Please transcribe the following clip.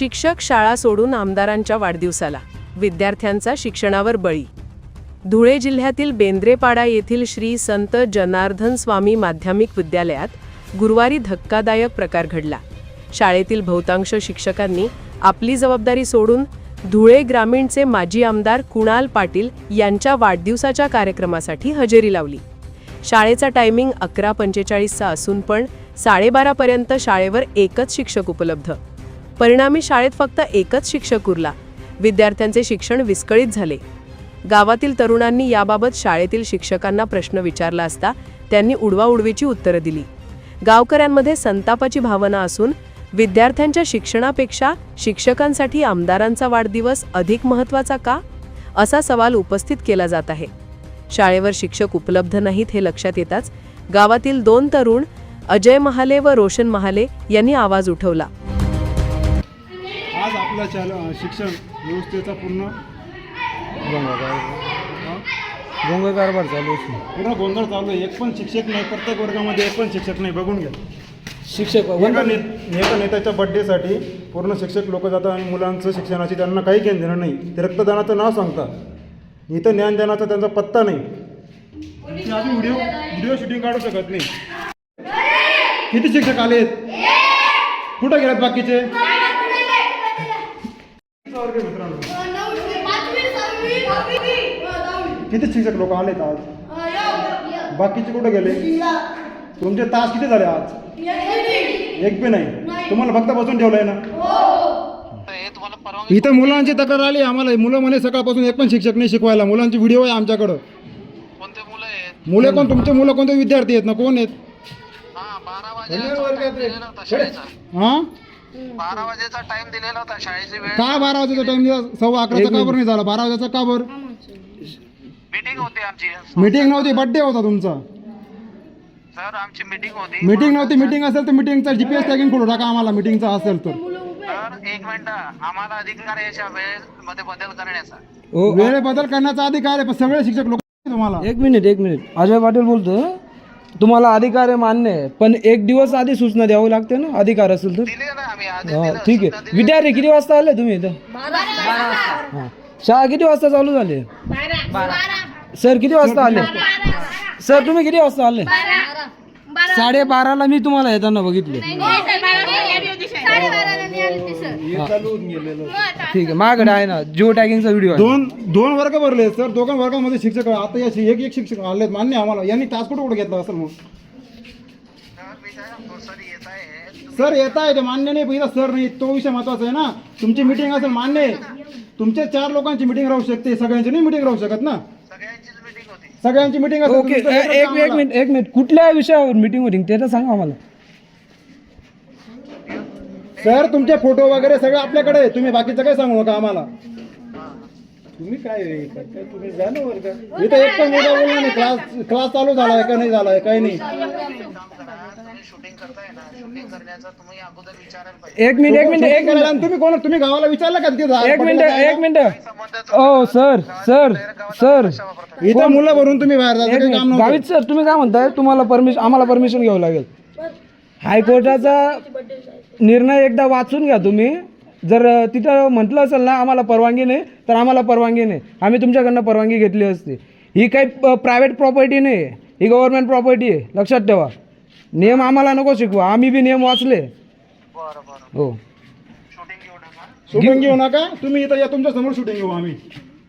शिक्षक शाळा सोडून आमदारांच्या वाढदिवसाला विद्यार्थ्यांचा शिक्षणावर बळी. धुळे जिल्ह्यातील बेंद्रेपाडा येथील श्री संत जनार्दन स्वामी माध्यमिक विद्यालयात गुरुवारी धक्कादायक प्रकार घडला. शाळेतील बहुतांश शिक्षकांनी आपली जबाबदारी सोडून धुळे ग्रामीणचे माजी आमदार कुणाल पाटील यांच्या वाढदिवसाच्या कार्यक्रमासाठी हजेरी लावली. शाळेचा टायमिंग अकरा पंचेचाळीसचा असून पण साडेबारापर्यंत शाळेवर एकच शिक्षक उपलब्ध. परिणामी शाळेत फक्त एकच शिक्षक उरला. विद्यार्थ्यांचे शिक्षण विस्कळीत झाले. गावातील तरुणांनी याबाबत शाळेतील शिक्षकांना प्रश्न विचारला असता त्यांनी उडवाउडवीची उत्तरं दिली. गावकऱ्यांमध्ये संतापाची भावना असून विद्यार्थ्यांच्या शिक्षणापेक्षा शिक्षकांसाठी आमदारांचा वाढदिवस अधिक महत्त्वाचा का? असा सवाल उपस्थित केला जात आहे. शाळेवर शिक्षक उपलब्ध नाहीत हे लक्षात येताच गावातील दोन तरुण अजय महाले व रोशन महाले यांनी आवाज उठवला. आपला चाल शिक्षण व्यवस्थेचा पूर्ण गोंग कारभार चालू असतो पूर्ण गोंधळ चालू आहे. एक पण शिक्षक नाही प्रत्येक वर्गामध्ये एक पण शिक्षक नाही. बघून घ्या. शिक्षक एका ने एका नेत्याच्या बड्डेसाठी पूर्ण शिक्षक लोक जातात आणि मुलांचं शिक्षणाची त्यांना काही घेणं देणं नाही. ते रक्तदानाचं नाव सांगतात. इथं ज्ञानदानाचा त्यांचा पत्ता नाही. ते आम्ही व्हिडिओ व्हिडिओ शूटिंग काढू शकत नाही. किती शिक्षक आलेत? कुठं गेलेत बाकीचे? किती शिक्षक लोक आलेत आज? बाकीचे कुठे गेले? तुमचे तास किती झाले आज? एक बी नाही. तुम्हाला फक्त बसून ठेवलंय ना? इथं मुलांची तक्रार आली आम्हाला मुलं म्हणे सकाळपासून एक पण शिक्षक नाही शिकवायला. मुलांची व्हिडिओ आहे आमच्याकडं. कोणते मुलं आहेत? मुले कोण तुमचे मुलं कोणते विद्यार्थी आहेत ना? कोण आहेत? हा? बारा वाजेचा टाइम दिलेला होता शाळेचा वेळ. का बारा वाजेचा टाइम दिला? सव्वा अकराचा का बरं नाही झाला? बारा वाजेचा का बरं? मीटिंग होती आमची. मीटिंग नव्हती बड्डे होता तुमचा. सर आमची मीटिंग होती. मीटिंग नव्हती मीटिंग असेल तर मीटिंगचा जीपीएस टॅगिंग करू टाका आम्हाला मीटिंगचा असेल तर. सर एक मिनिट. आम्हाला अधिकार आहे याच्या वेळेमध्ये बदल करण्याचा. वेळ बदल करण्याचा अधिकार आहे पण सगळे शिक्षक लोक तुम्हाला. एक मिनिट एक मिनिट. अजय पाटील बोलतो तुम्हाला अधिकार आहे मान्य आहे. पण एक दिवस आधी सूचना द्यावी लागते ना अधिकार असेल तर. दिले ना आम्ही आधी हा दिलं, ठीक सूचना आहे दिली. विद्यार्थी किती वाजता आले तुम्ही इथं? हा. शाळा किती वाजता चालू झाली? सर किती वाजता आले? सर तुम्ही किती वाजता आले? साडे बाराला मी तुम्हाला येताना बघितले. ठीक आहे माझ्याकडे आहे ना जिओ टॅगिंगचा व्हिडिओ आहे. दोन दोन वर्ग भरले सर. दोघं वर्गामध्ये शिक्षक. आता या एक एक शिक्षक आले मान्य आहे आम्हाला. यांनी तास कुठे कुठे घेतला असेल मग? सर, सर येत आहे सर ते. मान्य नाही पहिला सर नाही. तो विषय महत्त्वाचा आहे ना. तुमची मिटिंग असेल मान्य आहे. तुमच्या चार लोकांची मिटिंग राहू शकते. सगळ्यांची नाही मिटिंग राहू शकत ना. सगळ्यांची मिटिंग असेल ओके एक मिनिट एक मिनिट. कुठल्या विषयावर मीटिंग होती? ते तर सांगा आम्हाला. सर तुमचे फोटो वगैरे सगळं आपल्याकडे आहे तुम्ही बाकीचं काय सांगू नका आम्हाला? तुम्ही काय आहे? काय- काय तुम्ही जा ना वर्ग. इथं एक पण बोलला नाही. क्लास क्लास चालू झालाय का नाही झालाय? काही नाही. काम करा तुम्ही शूटिंग करताय ना शूटिंग करण्याचा तुम्ही अगोदर विचारायला पाहिजे एक मिनिट एक मिनिट एक मिनिट. आणि तुम्ही कोण? तुम्ही गावाला विचारलं का तिथे एक मिनिट एक मिनिट. संबंधाचं ओ सर सर सर. इथं मुलं भरून तुम्ही बाहेर जायचं एक काही काम मिनिट. नव्हतं. गावित सर तुम्ही काय म्हणताय? तुम्हाला परमिशन आम्हाला परमिशन घ्यावं लागेल. हायकोर्टाचा निर्णय एकदा वाचून घ्या तुम्ही. जर तिथं म्हटलं असेल ना आम्हाला परवानगी नाही तर आम्हाला परवानगी नाही. आम्ही तुमच्याकडनं परवानगी घेतली असती. ही काही प्रायव्हेट प्रॉपर्टी नाही ही गव्हर्नमेंट प्रॉपर्टी आहे. लक्षात ठेवा. नियम आम्हाला नको शिकवा. आम्ही बी नियम वाचले. हो. शूटिंग घेऊ नका. शूटिंग घेऊ नका. तुम्ही इथं या तुमच्यासमोर शूटिंग घेऊ आम्ही.